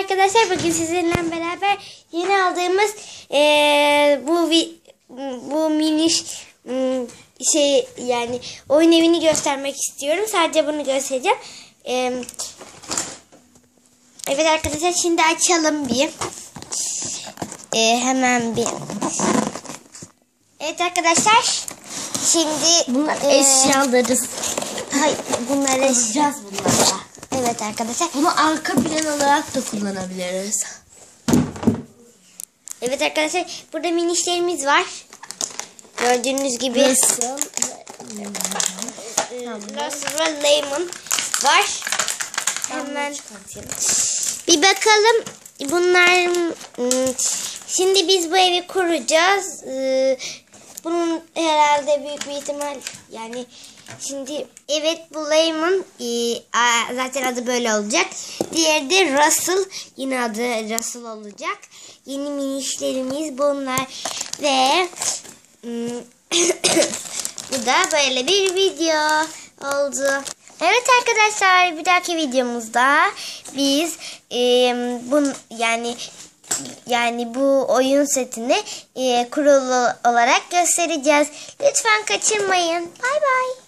arkadaşlar. Bugün sizinle beraber yeni aldığımız eee, bu vi- bu miniş şey yani oyun evini göstermek istiyorum. Sadece bunu göstereceğim. Eee, evet arkadaşlar şimdi açalım bir. Eee, hemen bir. Evet arkadaşlar. Şimdi Bunlar eee, eşyalarız. Hayır, bunları Alacağız bunları. Evet arkadaşlar. Bunu arka plan olarak da kullanabiliriz. Evet arkadaşlar burada minişlerimiz var. Gördüğünüz gibi Nasıl? Russell ve Lemon var. Hemen bir bakalım. Bunlar hmm, şimdi biz bu evi kuracağız. Bunun herhalde büyük bir ihtimal yani şimdi evet bu ee, a- zaten adı böyle olacak. Diğeri de Russell yine adı Russell olacak. Yeni minişlerimiz bunlar ve hmm, bu da böyle bir video oldu. Evet arkadaşlar bir dahaki videomuzda biz e, bun yani yani bu oyun setini e, kurulu olarak göstereceğiz. Lütfen kaçırmayın. Bay bay.